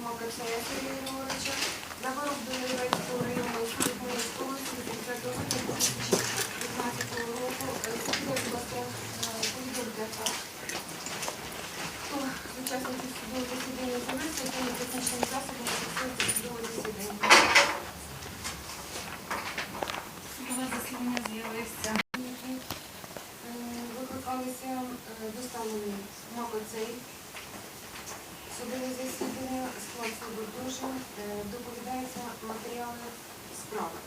Макарцея Сергія Григоровича за вирок до Європейського районного суду Хмельницької області 30 грудня 2015 року. Е, Сергій, будь ласка, е, хто з учасників судового засідання з'явився, якими технічними засобами фіксується судове засідання. Судове засідання з'явився. е, викликалися е, доставлені Макоцей. Судове засідання, склад дуже доповідається матеріали справи.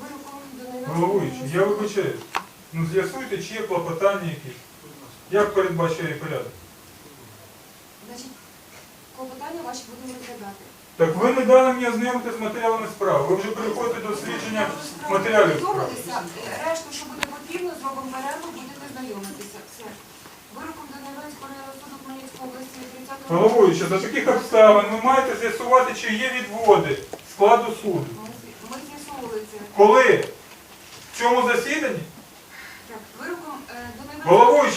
Вироком до Головуючий, я вибачаю. Ну з'ясуйте, чи є клопотання якісь. Як передбачає порядок? Значить, клопотання ваші будемо розглядати. Так ви не дали мені ознайомити з матеріалами справи. Ви вже переходите до дослідження матеріалів справи. Е, решту, що буде 30 Головуючий, за таких обставин ви маєте з'ясувати, чи є відводи складу суду. Ми, з'ясовували це. Коли? В цьому засіданні? Так, вироком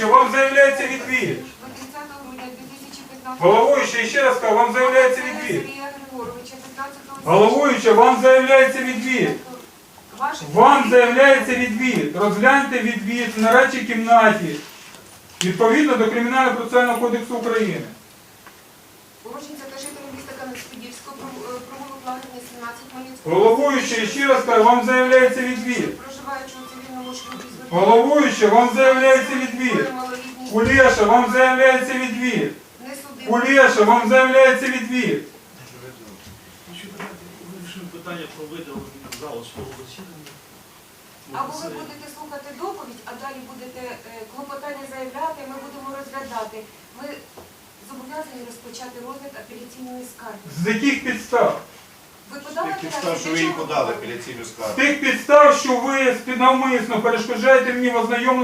вам заявляється відвід. До 30 грудня 2015 Головуючий, ще раз кажу, вам заявляється відвід. Сергія Григоровича 15 Головуючий, вам заявляється відвід. Вам заявляється відвід. Розгляньте відвід в нарадчій кімнаті. Відповідно до Кримінального процесуального кодексу України. Жителі міста Кам'янець-Подільського е, провулок Лагерня 17 Хмельницького. Головуючий, ще раз кажу, вам заявляється відвід. Проживаючи у цивільному шлюбі з Головуючий, вам заявляється відвід. малолітній, Кулеша, вам заявляється відвід. не. Кулеша, вам заявляється відвід. Вирішуємо питання про видалення залу свого засідання. Або ви будете слухати доповідь, а далі будете е, клопотання заявляти, ми будемо розглядати. Ми зобов'язані розпочати розгляд апеляційної скарги. З яких підстав? Ви подали Тих підстав, що ви їй подали апеляційну З скаргу. тих підстав, що ви навмисно перешкоджаєте мені в ознайомленні